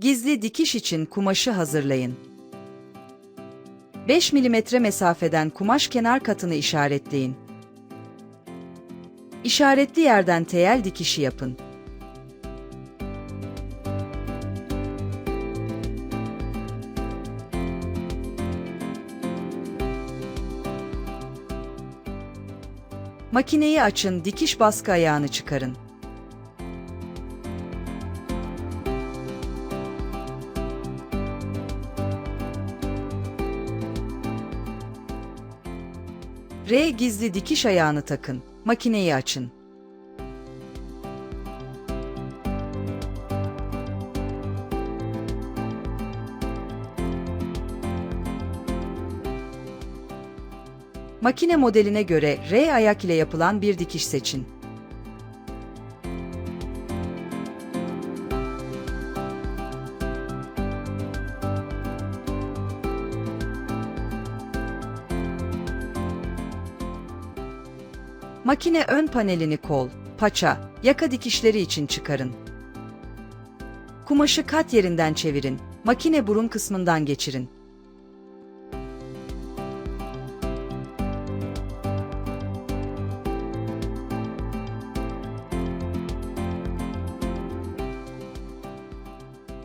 Gizli dikiş için kumaşı hazırlayın. 5 mm mesafeden kumaş kenar katını işaretleyin. İşaretli yerden teyel dikişi yapın. Makineyi açın, dikiş baskı ayağını çıkarın. R gizli dikiş ayağını takın. Makineyi açın. Makine modeline göre R ayak ile yapılan bir dikiş seçin. Makine ön panelini kol, paça, yaka dikişleri için çıkarın. Kumaşı kat yerinden çevirin. Makine burun kısmından geçirin.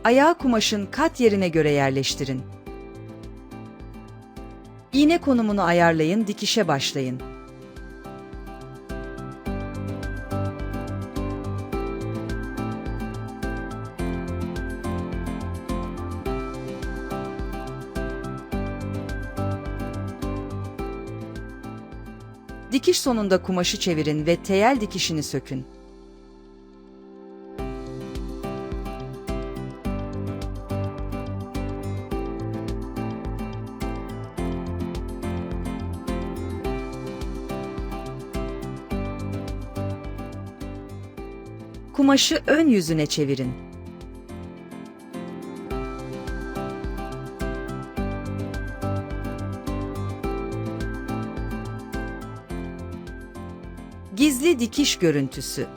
Ayağı kumaşın kat yerine göre yerleştirin. İğne konumunu ayarlayın, dikişe başlayın. Dikiş sonunda kumaşı çevirin ve teyel dikişini sökün. Kumaşı ön yüzüne çevirin. Gizli dikiş görüntüsü